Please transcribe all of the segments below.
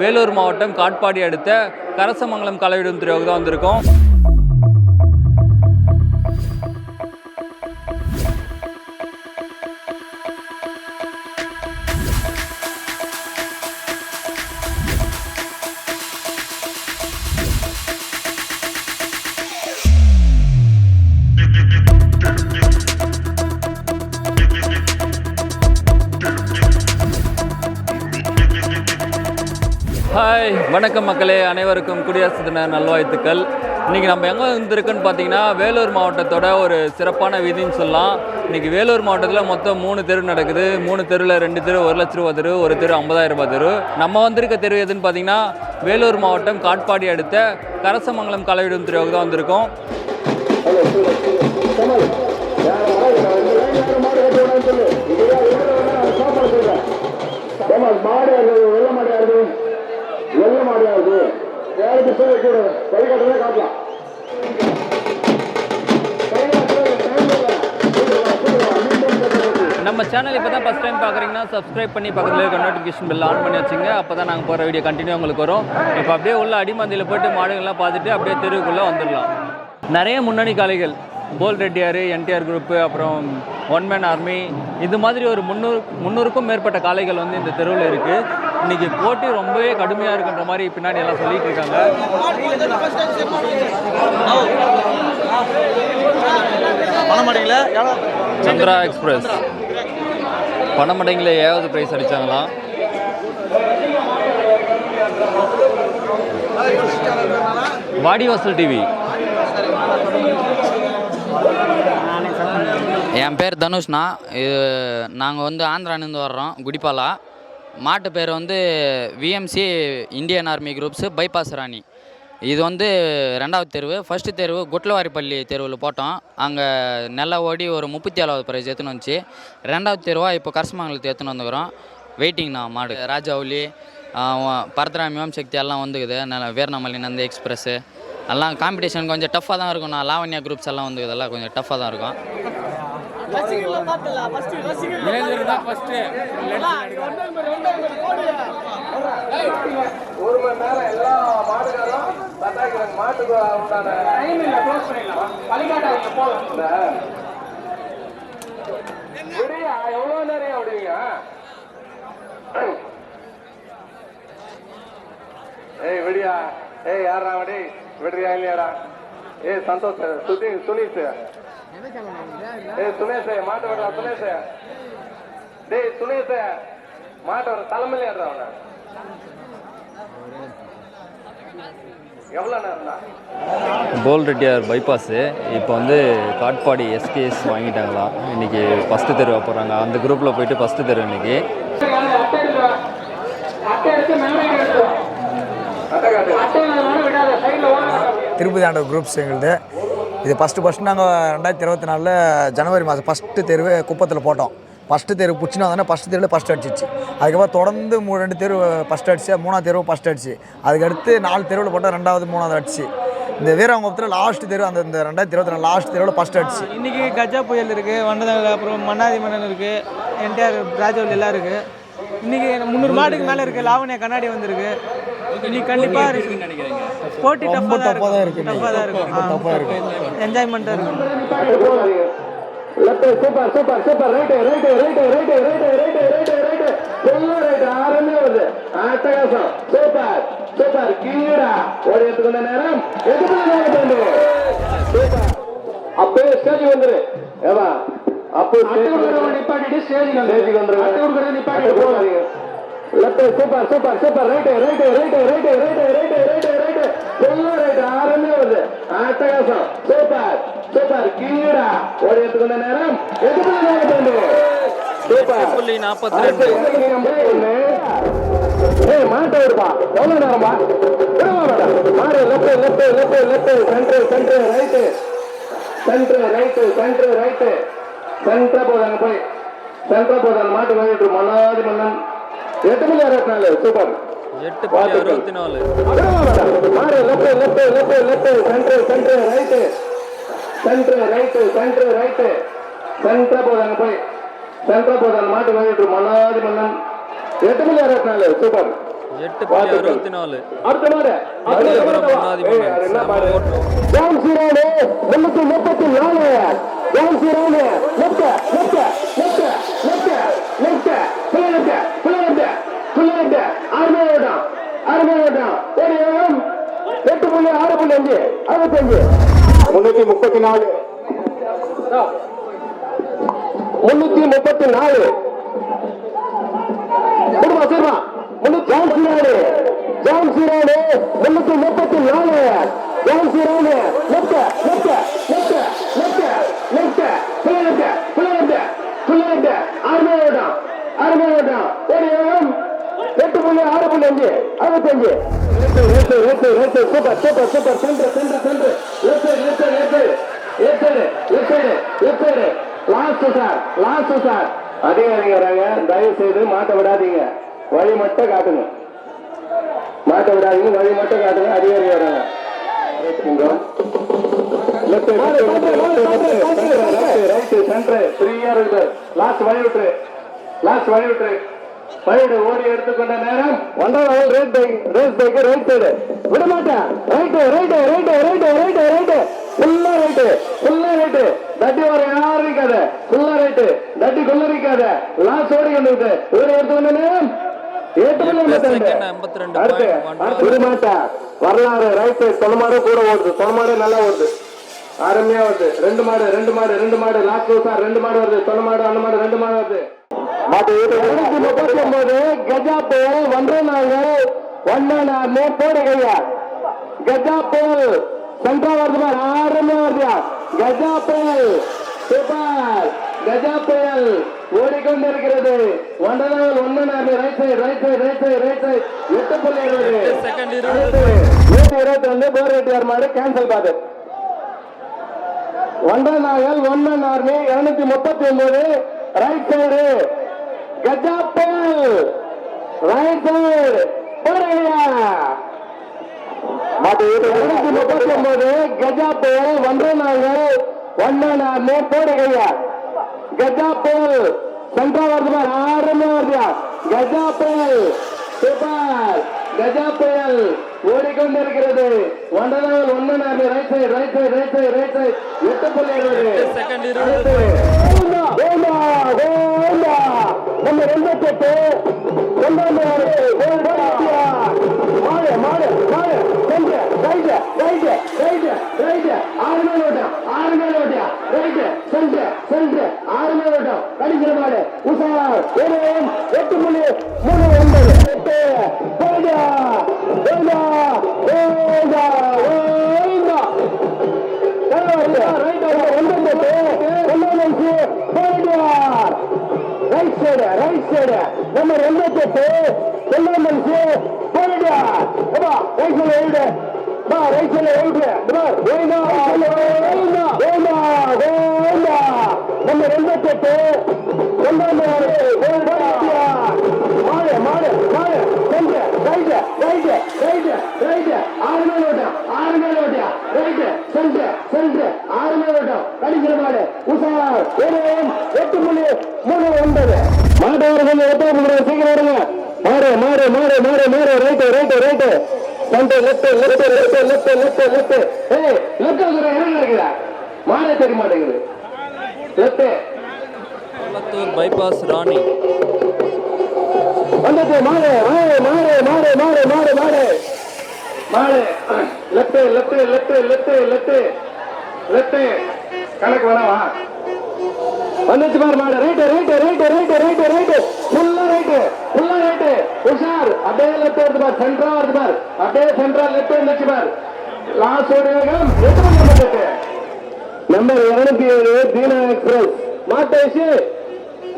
வேலூர் மாவட்டம் காட்பாடி அடுத்த கரசமங்கலம் கலைவிடும் துறையோக தான் வந்திருக்கோம். வணக்கம் மக்களே அனைவருக்கும் குடியரசு தின நல்வாழ்த்துக்கள். இன்றைக்கி நம்ம எங்கே வந்திருக்குன்னு பார்த்தீங்கன்னா வேலூர் மாவட்டத்தோட ஒரு சிறப்பான விதின்னு சொல்லலாம். இன்றைக்கி வேலூர் மாவட்டத்தில் மொத்தம் மூணு தெரு நடக்குது. மூணு தெருவில் ரெண்டு தெரு ஒரு லட்ச ரூபா தெரு ஒரு தெரு ஐம்பதாயிரம் ரூபாய் தெரு. நம்ம வந்திருக்க தெரு எதுன்னு பார்த்தீங்கன்னா வேலூர் மாவட்டம் காட்பாடி அடுத்த கரசமங்கலம் கலைவிடும் தெருவுக்கு தான் வந்திருக்கோம். மாடு வெள்ள மாடு யாருது வெள்ள மாடு காட்டலாம். நம்ம சேனல் இப்போ தான் ஃபஸ்ட் டைம் பார்க்குறீங்கன்னா சப்ஸ்கிரைப் பண்ணி பக்கத்தில் இருக்க நோட்டிஃபிகேஷன் பில் ஆன் பண்ணி வச்சுங்க. அப்போ தான் நாங்கள் போகிற வீடியோ கண்டினியூ உங்களுக்கு வரும். இப்போ அப்படியே உள்ள அடிமந்தியில் போயிட்டு மாடுகள்லாம் பார்த்துட்டு அப்படியே தெருவுக்குள்ளே வந்துடலாம். நிறைய முன்னணி காளைகள். போல் ரெட்டியார் என்டிஆர் குரூப்பு அப்புறம் ஒன் மேன் ஆர்மி இது மாதிரி ஒரு முந்நூறு முந்நூறுக்கும் மேற்பட்ட காளைகள் வந்து இந்த தெருவில் இருக்குது இன்றைக்கி போட்டி ரொம்பவே கடுமையாக இருக்குன்ற மாதிரி பின்னாடி எல்லாம் சொல்லிட்டு இருக்காங்க. சந்திரா எக்ஸ்பிரஸ் பணமடைங்கில் ஏழாவது ப்ரைஸ் அடித்தாங்களாம் வாடிவாசல் டிவி என் பேர் தனுஷ்னா. இது நாங்கள் வந்து ஆந்திராலேருந்து வர்றோம். குடிப்பாலா மாட்டு பேர் வந்து VMC Indian army groups bypass Rani. இது வந்து ரெண்டாவது தேர்வு. ஃபஸ்ட்டு தேர்வு குட்லவாரிப்பள்ளி தேர்வில் போட்டோம். அங்கே நல்லா ஓடி ஒரு முப்பத்தி ஏழாவது ப்ரைஸ் எடுத்துன்னு வந்துச்சு. ரெண்டாவது தேர்வாக இப்போ கரசமங்கலத்து எடுத்துன்னு வந்துக்கிறோம். வெயிட்டிங்ண்ணா மாடு. ராஜாவுலி பரதராமி ஓம் சக்தி எல்லாம் வந்துக்குது. நல்லா வீரநமலி நந்தி எக்ஸ்பிரஸ்ஸு எல்லாம் காம்படிஷன் கொஞ்சம் டஃப்பாக தான் இருக்கும். நான் லாவண்யா குரூப்ஸ் எல்லாம் வந்துக்குது. எல்லாம் கொஞ்சம் டஃப்பாக தான் இருக்கும். ஒரு மணி நேரம் எல்லா மாடுகளும் பத்தாயிரம் மாட்டுக்கு உண்டான டைம் இல்ல க்ளோஸ் பண்ணிடலாம். வழிகாட்டாதீங்க விடியா எவ்வளவு நேரம் அப்படிங்க ஏய் விடியா. ஏய் யாரா வடி? விடுறியா இல்லையாடா? ஏய் சந்தோஷ் சுதி சுனீஷ். ஏய் சுனேஷ் மாட்டு விடுறா சுனேஷ் டேய் சுனேஷ் மாட்டு வர தலைமையில ஏறா அவனை. எவ்வளோ நேரம்டா போல் ரெட்டியார் பைபாஸு இப்போ வந்து காட்பாடி எஸ்கேஎஸ் வாங்கிட்டாங்களாம் இன்றைக்கி ஃபஸ்ட்டு தெருவா போகிறாங்க அந்த குரூப்பில் போயிட்டு ஃபஸ்ட்டு தெரு இன்னைக்கு. திருப்பதி ஆண்டவர் குரூப்ஸ் எங்களுது இது ஃபஸ்ட்டு ஃபஸ்ட்டு நாங்கள் ரெண்டாயிரத்தி இருபத்தி நாலில் ஜனவரி மாதம் ஃபஸ்ட்டு தேர்வு குப்பத்தில் போட்டோம். ஃபஸ்ட்டு தேர்வு பிடிச்சினா தானே ஃபஸ்ட்டு தேர்வில் ஃபஸ்ட் அடிச்சிச்சு. அதுக்கப்புறம் தொடர்ந்து மூ ரெண்டு தேர்வு ஃபஸ்ட் அடிச்சு மூணாவது தேர்வு ஃபஸ்ட் அடிச்சு. அதுக்கடுத்து நாலு தெருவில் போட்டால் ரெண்டாவது மூணாவது அடிச்சு. இந்த வீரவங்கத்தில் லாஸ்ட் தேர்வு அந்த இந்த ரெண்டாயிரத்தி இருபத்தி நாலு லாஸ்ட் தேர்வில் ஃபஸ்ட் அடிச்சு. இன்றைக்கி கஜா புயல் இருக்குது வண்டதாக அப்புறம் மன்னாதி மன்னன் இருக்குது என்டிஆர் ராஜவல் எல்லாம் இருக்குது இன்றைக்கி முந்நூறு மாட்டுக்கு மேலே இருக்குது லாவண்யா கண்ணாடி வந்திருக்கு. இன்னைக்கு கண்டிப்பா போட்டி ரொம்ப டஃப்பாக tough ஆ தான் இருக்கு. டஃப்பாக தான் இருக்கும். என்ஜாய்மெண்ட்டாக இருக்கும். Super super super right right right right right right right right ஃபுல்லா ரைட் ஆரம்பி வருது அட்டகாசம். சூப்பர் சூப்பர் கீழடா ஓடி எடுத்துக்கொண்ட நேரம். எதுக்கு சூப்பர் அப்பவே ஸ்டேஜ் வந்துரு. ஏவா அப்போ நிப்பாட்டிட்டு ஸ்டேஜ் ஸ்டேஜ் வந்துரு. நிப்பாட்டிட்டு போகாதீங்க left super super super right right right right right right right right ஃபுல்லா ரைட் ஆரம்பி வருது. அட்டகாசம். சூப்பர் சூப்பர் கீழடா ஓடி எடுத்துக்கொண்ட நேரம். எதுக்கு சூப்பர் புள்ளி நாற்பத்தி ரெண்டு. ஏய் மாட்ட விடுப்பா. எவ்வளவு நேரம்பா விடுமா மேடம் மாடு left left left left centre centre right centre right centre right centre போதாங்க போய். சென்டர் போதாங்க. மாட்டு வாங்கிட்டு மன்னாதி மன்னன். எட்டு மணி அறுபத்தி நாலு. சூப்பர். எட்டு புள்ளி அறுபத்தி நாலு மாடு left left left left centre centre right centre right centre right centre போதாங்க போய். சென்டர் போதாங்க மாட்டு வாங்கிட்டு மன்னாதி மன்னன். எட்டு மணி அறுபத்தி நாலு. சூப்பர். எட்டு புள்ளி அறுபத்தி நாலு அடுத்த முன்னாடி மாடு? ஓட்டம் ஜான்சிரானு முன்னூத்தி முப்பத்தி நாலு. லெப்ட் லெப்ட் லெப்ட் லெப்ட் பிள்ளைங்க பிள்ளைங்க பிள்ளைங்க அருமை ஓட்டம் ஒரு ஏழம் எட்டு புள்ளி ஆறு புள்ளி அஞ்சு அறுபத்தஞ்சு. முன்னூத்தி முப்பத்தி நாலு முன்னூத்தி முப்பத்தி நாலு குடும்பம் சரிமா. முன்னூத்தி ஜான்சிரானு முன்னூத்தி முப்பத்தி நாலு Jhansirani left left left left left பிள்ளைங்க பிள்ளைங்க பிள்ளைங்க அருமை ஓட்டம் அருமை ஓட்டம் ஒரு ஏழம் எட்டு புள்ளி ஆறு புள்ளி அஞ்சு அறுபத்தஞ்சு சூப்பர் சூப்பர் சூப்பர் சென்று சென்று சென்று left left left left left left last sir last sir அதிகாரிங்க வராங்க தயவு செய்து மாட்ட விடாதீங்க வழி மட்டும் காட்டுங்க மாட்ட விடாதீங்க வழி மட்டும் காட்டுங்க அதிகாரி வராங்க லெஃப்ட் ரைட் சென்டர் ஃப்ரீயா இருக்கு லாஸ்ட் வழி விட்டுரு லாஸ்ட் வழி விட்டுரு பைடு ஓடி எடுத்துக்கொண்ட நேரம் ஒன்றாவது rate bike race bike right side விட மாட்டேன். Right right right right right right ஃபுல்லா ரைட்டு ஃபுல்லா ரைட்டு தட்டி வர யாரும் இருக்காத. ஃபுல்லா ரைட்டு தட்டி கொள்ள இருக்காத லாஸ்ட் ஓடி கொண்டு ஓடி எடுத்துக்கொண்ட நேரம் வரலாறு ரைட்டு தொலைமாடு கூட ஓடுது. தொலைமாடு நல்லா ஓடுது. அருமையா வருது ரெண்டு மாடு ரெண்டு மாடு ரெண்டு மாடு. லாஸ்ட் ரெண்டு மாடு வருது. தொலை மாடு அந்த மாடு ரெண்டு மாடு வருது. முப்பத்தி ஒன்பது கஜா புயல் வந்து நாங்க ஒன்னு போடுகையா? கஜா புயல் சென்ட்ரா வருது பார் ஆறுமே வருது கஜா புயல் சூப்பர். கஜா புயல் ஓடிக்கொண்டிருக்கிறது. ஒன்றனால் ஒன்னு நாலு right side right side right side right side எட்டு புள்ளி இருபது. நூத்தி இருபத்தி ரெண்டு போர் ரெட்டியார் மாடு கேன்சல் பாது. ஒன்றரை நாயல் ஒன்னன் ஆர்மி இருநூத்தி முப்பத்தி ஒன்பது ரைட் சைடு கஜா புயல் ராயத்தூர் முப்பத்தி ஒன்பது கஜா புயல் ஒன்றே நாங்கள் ஒன்றே நாள் போடுகையா கஜா புயல் சென்றா வருது ஆறுமே கஜா புயல் சூப்பர். கஜா புயல் ஓடிக்கொண்டிருக்கிறது. ஒன்றரை ஒன்று நாலு. Right right side right side right side எட்டு புள்ளி இருபது. நம்ம ரெண்டு போட்டு ரெண்டாம் மாடு மாடு மாடு கொஞ்ச ரைட்டு ரைட்டு ரைட்டு ரைட்டு ஆறு மேல் ஓட்டம் ஆறு மேல் ஓட்டம். ரைட்டு சென்று சென்று ஆறு மேல் ஓட்டம். கடிக்கிற மாடு உசார் ஒரு எட்டு மணி மூணு ஒன்பது. எட்டு. போய்டா போய்டா போய்டா போய்டா ரைட்டு ஒன்று போட்டு ஒன்று போய்டா right side right side number எண்பத்தெட்டு செல்லம் மனுஷு போயிடுயா ரைட் சைடு எழுடு பா ரைட் சைடு எழுடு வேண்டா வேண்டா வேண்டா வேண்டா. நம்பர் எண்பத்தெட்டு செல்லம் மாடு மாடு மாடு. சென்று. Right right right right. ஆறு மேல் ஓட்டம் ஆறு மேல் ஓட்டியா ரைட்டு சென்று சென்று. ஆறு மேல் ஓட்டம் கடிக்கிற மாடு. உஷா ஏழு எட்டு புள்ளி மூணு ஒன்பது. மாடு அவர்கள் புள்ளி சீக்கிரம் வருங்க. மாடு மாடு மாடு மாடு மாடு. Right right right. Centre left left left left left left ஏய் லெஃப்ட் என்ன இருக்குதா? தெரிய மாட்டேங்குது. Left bypass Rani. வந்தது மாறு மாறு மாறு மாறு மாறு மாறு மாறு. மாறு. Left left left left left left கணக்கு வேணாமா வந்துச்சு பாரு மாடு right right right right right right. ஃபுல்லா ரைட்டு. ஃபுல்லா ரைட்டு. உஷார். அப்படியே லெஃப்ட் வருது பாரு. சென்ட்ரா வருது பாரு. அப்படியே சென்ட்ரா லெஃப்ட் வந்துச்சு பாரு. லாஸ்ட் ஓடி வேகம் எட்டு நம்பர் வந்துட்டு நம்பர் இருநூத்தி ஏழு தீனா எக்ஸ்பிரஸ் மாட்டேஷி.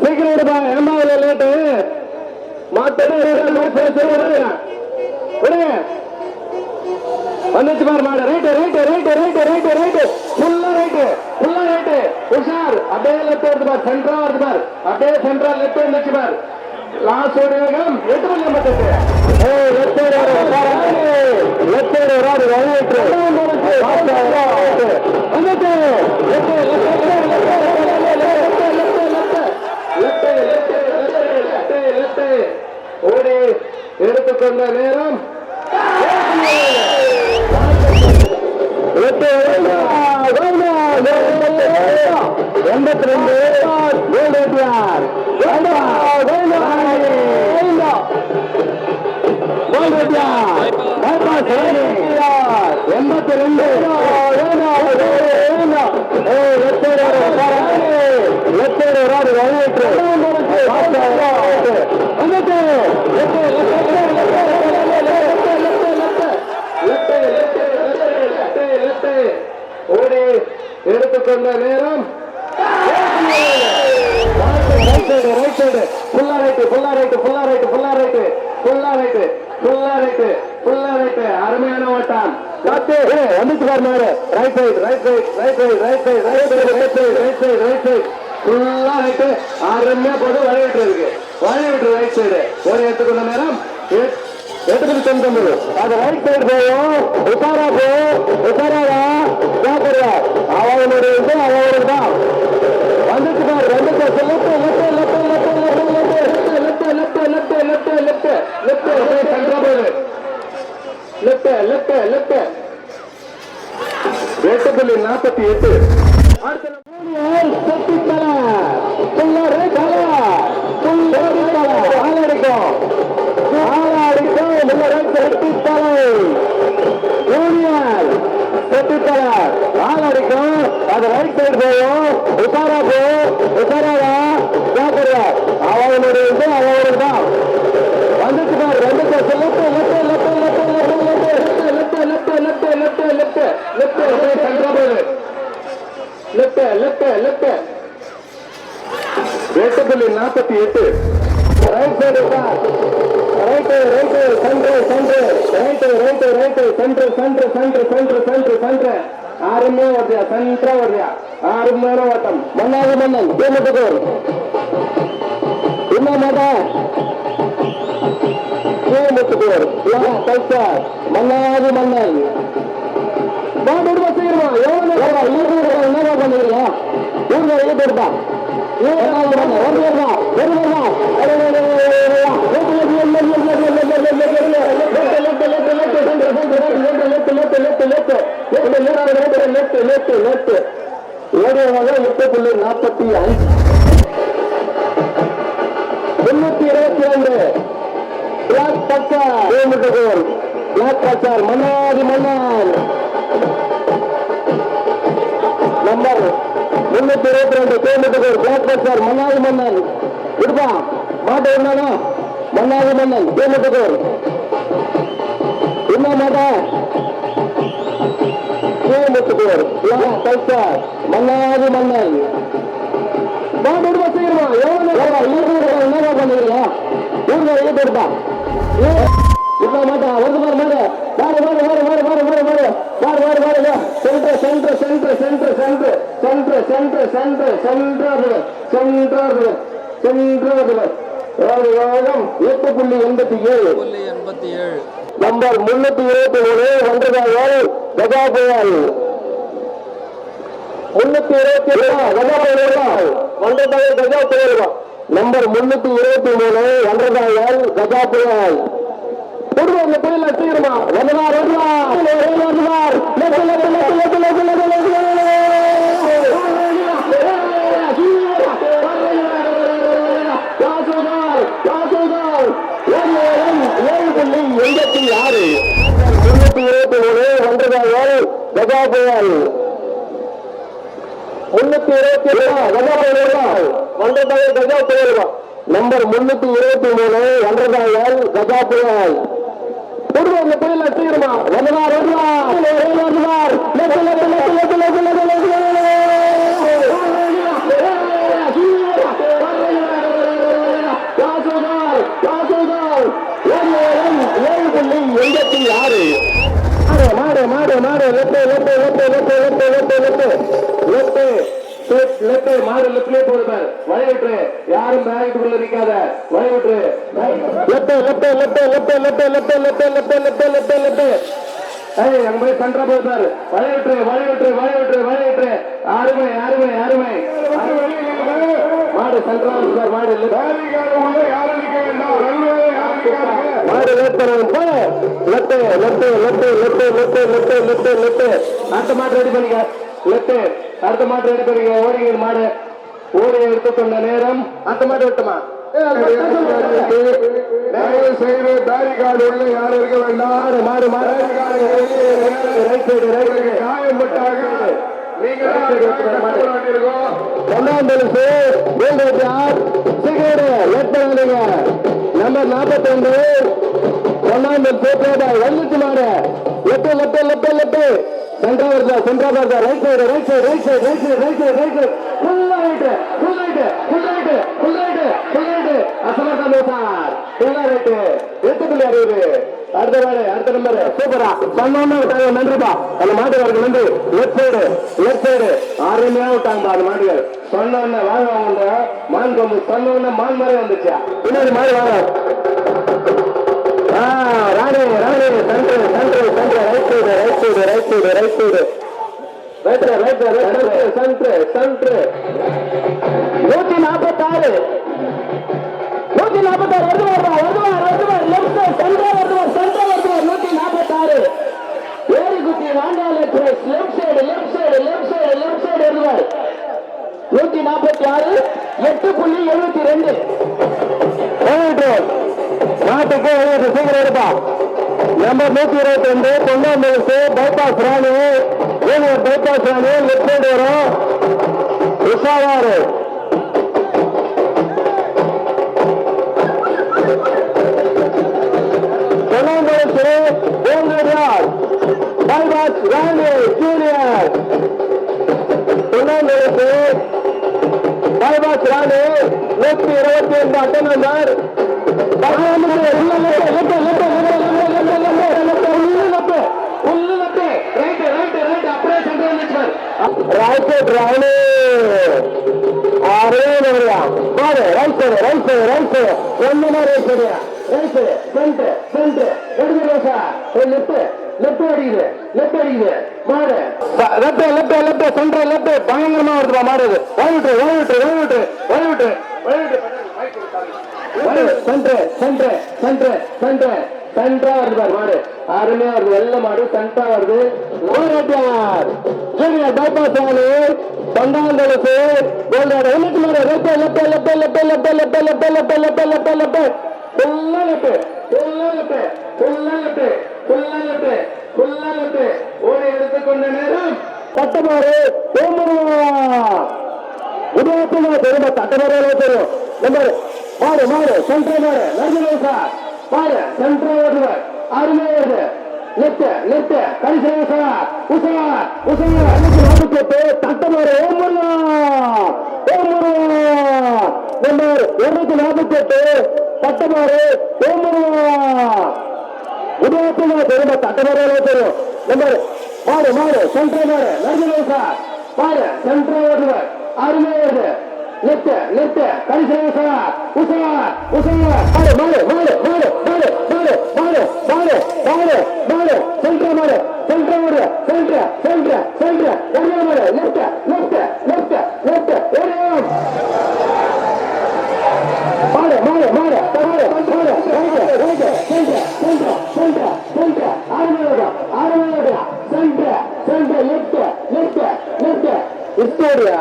சீக்கிரம் விடுப்பா ஏமா லேட்டு வந்துச்சு பாரு மாடு right right right right right right ஃபுல்லா ரைட்டு ஃபுல்லா ரைட்டு உஷார் அப்படியே லெஃப்ட் வருது பார் சென்ட்ரா வருது பார் அப்படியே சென்ட்ரா லெஃப்ட் வந்துச்சு பார் லாஸ்ட் ஓடி வேகம் எட்டு மணி ஐம்பத்தெட்டு ஏய் லெஃப்ட் சைடு லெஃப்ட் சைடு வராது வழிவிட்டு வந்துட்டு லெஃப்ட் லெஃப்ட் ஓடி எடுத்துக்கொண்ட நேரம் எண்பத்தி ரெண்டு எண்பத்தி ரெண்டு எத்தனை ராடு வரவேற்று ஓடி எடுத்துக்கொண்ட நேரம். ரைட் சைடு ஃபுல்லா ரைட்டு ஃபுல்லா ரைட்டு ஃபுல்லா ரைட்டு ஃபுல்லா ரைட்டு ஃபுல்லா ரைட்டு ஃபுல்லா ரைட்டு ஃபுல்லா ரைட்டு அருமையான ஓட்டம். காத்து வந்துச்சு பாருங்க right side right side right side right side right side right side right side right side ஃபுல்லா ரைட்டு அருமையா போது வழிவிட்டு இருக்கு வழிவிட்டு ரைட் சைடு ஓடி எடுத்துக்கொண்ட நேரம் எட்- எடுத்துட்டு அது ரைட் சைடு போயும் உசாரா போ உசாராடா ஜாக்கிரதா அவனுடைய இது அவனுக்கு தான் வந்துச்சு பாரு வந்துச்சு left left left left left left left left left left left சென்டரா left left left எட்டு புள்ளி நாற்பத்தி எட்டு அடுத்த மூணு தலை ஆளடிக்கும் ஆளடிக்கும் முன்னரை செட்டி தலை யூனியன் செட்டி அது ரைட் சைடு போகும் உசாரா போ உசாராடா ஜாக்கிரதா அவனுடைய இது அவனுக்கு தான் வந்துச்சு பாரு வந்துச்சு left left left left left left left left left left left சென்டரா போகுது லெஃப்ட் லெஃப்ட் லெஃப்ட் எட்டு புள்ளி நாற்பத்தி எட்டு ரைட் சைடு ரைட்டு ரைட்டு சென்று சென்று ரைட்டு ரைட்டு ரைட்டு சென்று சென்று சென்று சென்று சென்று சென்று ஆறுமே வருதியா சென்ட்ரா வருதியா ஆறு மேல ஓட்டம் மன்னாவது மன்னன். தேமுட்டுக்கு இன்னும் மாட்டா தேமுட்டுக்கு கல்சார் மன்னாவது மன்னன். பாட்டு சீக்கிரமா எவ்வளவு என்ன பண்ணுறீங்க ஊர்ல எடுத்துருப்பா வெளியே போயிருப்பா நாற்பத்தி அஞ்சு முன்னூத்தி இருபத்தி ரெண்டு பிளாக் பச்சார் பிளாக் பச்சார் மன்னாதி மன்னான் நம்பர் முன்னூத்தி இருபத்தி ரெண்டு கிலோமீட்டருக்கு ஒரு பிளாக் பஸ்டர் மன்னாதி மன்னன். இருப்பா மாட்டை என்னன்னா மன்னாதி மன்னன். கிலோமீட்டருக்கு என்ன மாட்டா? கிலோமீட்டருக்கு மன்னாதி மன்னன். மாட்டோடு செய்யணுமா எவ்வளவு என்ன பண்ணுறீங்களா ஊர்ல centre centre centre centre centre centre centre centre centre centre centre வேகம் எட்டு புள்ளி எண்பத்தி ஏழு. எண்பத்தி ஏழு. நம்பர் முன்னூத்தி இருபத்தி மூணு ஒன்றரை கஜா புயல் முன்னூத்தி இருபத்தி கஜா புயல் கஜா புயல் நம்பர் முன்னூத்தி இருபத்தி மூணு ஒன்றரை கஜா புயல் ஒருவர் கோயில் செய்யணுமா ஒன்றுவார் ஒன்றுவார் ஒன்றுவார் லெட்டு லெட்டு லெட்டு முன்னூத்தி இருபத்தி மூணு ஒன்றுதான் ஏழு கஜா புயல் முன்னூத்தி இருபத்தி ஏழு கஜா கஜா புயல் நம்பர் முன்னூத்தி இருபத்தி மூணு ஒன்றரை கஜா புயல் ஒருவர் இந்த புயல தீருமா? வருவார் வருவார் வருவார் வழி விட்டுரு யாரும் பேக்கெட்டுக்குள்ள நிக்காத வழி விட்டுரு left left left left left left left left left left left ஏய் அங்க போய் சென்டரா போயிருந்தாரு வழி விட்டுரு வழி விட்டுரு யாருமே யாருமே யாருமே மாடு சென்டரா சார் மாடு மாடு லேட் பண்ணுங்க left left left left left left left left அடுத்த மாடு ரெடி பண்ணிக்க லெஃப்ட் அடுத்த மாடு ரெடி பண்ணிக்க ஓடிங்க மாடு ஓடி எடுத்துக்கொண்ட நேரம் அந்த மாதிரி விட்டுமா? தயவு செய்து பேரிகார்டு உள்ள யாரும் இருக்க வேண்டாம். மாறு மாறு காயப்பட்டாக ஒன்றாம் பரிசு வேல்ராஜ் ஆர் சிகேடு பண்ணுங்க நம்பர் நாற்பத்தி ஒன்று ஒன்றாம் பரிசு வந்துச்சு மாறு லெஃப்ட் லெஃப்ட் லெஃப்ட் லெஃப்ட் சென்ட்ரா தான் சென்ட்ரா தான். Right side right side right side right side right side right side full right full right full right full right full right அசமர்தா sir full right எட்டு புள்ளி அறுபது. அடுத்த பாரு அடுத்த நம்பர் சூப்பரா சொன்னோன்னு விட்டாங்க நன்றிப்பா. அந்த மாட்டுக்காருக்கு நன்றி. லெஃப்ட் சைடு லெஃப்ட் சைடு அருமையா விட்டாங்கப்பா அந்த மாட்டுக்கார். சொன்னோன்னு வாங்க அவங்க மான் கொம்பு. சொன்னோன்னு மான் மாதிரி வந்துச்சா. பின்னாடி மாதிரி வாங்க. Rani Rani centre centre centre side right side right side right side right நூத்தி ரைட் சென்ட்ரு சென்ட்ரு நூத்தி நாற்பத்தாறு. நூத்தி நாற்பத்தாறு வருதுவார் வருதுவார் வருதுவார் லெஃப்ட் சென்ட்ரா வருதுவார் சென்ட்ரா வருதுவார் நூத்தி நாற்பத்தாறு. ஏரிக்குட்டி வாண்டால் express left side left side left side left side வருதுவார் நூத்தி நாற்பத்தி ஆறு எட்டு புள்ளி எழுபத்தி ரெண்டு. நாட்டுக்கு எழுபது சீக்கிரம் இருப்பா நம்பர் நூத்தி இருபத்தி ரெண்டு பொன்னாம் வயசு bypass Rani junior bypass Rani left side வரும் உஷாவாரு பொன்னாம் வயசு பைபாஸ் ராணி ஜூனியர் பொன்னாம் வயசு பைபாஸ் ராணி நூத்தி இருபத்தி ரெண்டு நம்பர் ராணி ஆறே வரலாம் பாரு right side right side right side ஒண்ணுமா right side right side center center எடுத்து ரோசா லெஃப்ட் லெஃப்ட் அடிக்குது. லெஃப்ட் அடிக்குது. மாடு. Left left left center left பயங்கரமா வருதுப்பா மாடு இது. ஓடிவிட்டு ஓடிவிட்டு ஓடிவிட்டு சென்ட்ரா வருது பாரு மாடு அருமையா வருது வெள்ள மாடு சென்ட்ரா வருது ஜூனியர் பைபாஸ் ஆளு பந்தாந்தலுக்கு கோல்டாடு உள்ளிட்டு மாடு left left left left left left left left left left left ஃபுல்லா லெஃப்ட் ஃபுல்லா லெஃப்ட் ஃபுல்லா லெஃப்ட் ஃபுல்லா லெஃப்ட் ஃபுல்லா லெஃப்ட் ஓடி எடுத்துக்கொண்ட நேரம் பட்டமாறு தெரியும் நம்பர் மாடு மாடு மாறு நன்றி சார் பாரு சென்ட்ரல் ஓடுவர் அருமை வருது லெஃப்ட் லெஃப்ட் கடைசி உசவா உசவா உசவா அன்னைக்கு வந்து போட்டு தட்டமாரு ஓம் முருகா ஓம் முருகா நம்பர் இருநூத்தி நாற்பத்தி எட்டு தட்டமாரு ஓம் முருகா உதயத்தில் தெரியும் தட்டமாரு தெரியும் நம்பர் மாறு மாறு. சென்ட்ரல் மாறு. நர்ஜினேசா பாரு சென்ட்ரல் ஓடுவர் அருமை லெஃப்ட் லெஃப்ட் கடைசி உசா உசா உசா மாடு மாடு மாடு மாடு மாடு மாடு மாடு மாடு மாடு மாடு சென்ட்ரல் மாடு சென்ட்ரல் மாடு சென்ட்ரல் சென்ட்ரல் சென்ட்ரல் ஒரே மாடு லெஃப்ட் லெஃப்ட் லெஃப்ட் லெஃப்ட் ஒரே மாடு மாடு மாடு மாடு மாடு right right center center center center ஆறுமலோட ஆறுமலோட center center left left left இஸ்டோரியா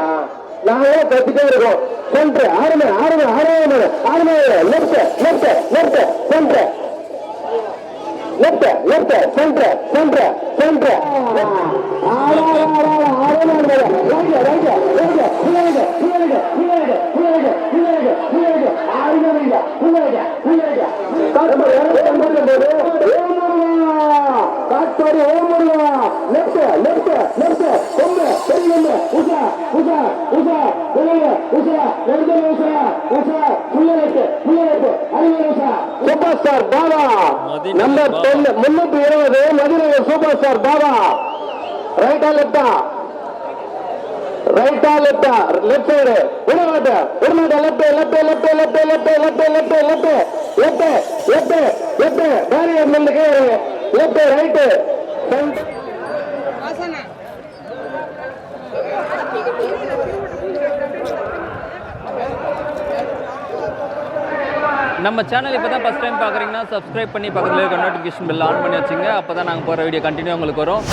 நாங்களே கத்திட்டே இருக்கோம். கொன்ற ஆறுமை ஆறுமை ஆறுமை ஆறுமை. லெப்ட் லெப்ட் லெப்ட் கொன்ற. லெப்ட் லெப்ட் கொன்ற கொன்ற கொன்ற. காட்டு காட்பாடி ஓமுருவா லெஃப்ட் லெஃப்ட் லெஃப்ட் கொம்பு பெரிய கொம்பு. உஷா உஷா உஷா. உலக உஷா. எழுத உஷா. உஷா. புள்ளலைக்கு புள்ளலைக்கு அறிவியல் Usha. Super star Baba. Number ten முன்னூத்தி இருபது மதுரை சூப்பர் ஸ்டார் பாபா. ரைட்டா லெஃப்டா ரைட்டா லெஃப்டா லெஃப்ட் சைடு விடமாட்ட விடமாட்ட left left left left left left left left left left left barrier நின்றுக்கு left right நம்ம சேனல் இப்போ தான் ஃபஸ்ட் டைம் பார்க்குறீங்கன்னா சப்ஸ்கிரைப் பண்ணி பக்கத்தில் இருக்க நோட்டிஃபிகேஷன் பில் ஆன் பண்ணி வச்சுங்க. அப்போ தான் நாங்கள் போகிற வீடியோ கண்டினியூ உங்களுக்கு வரும்.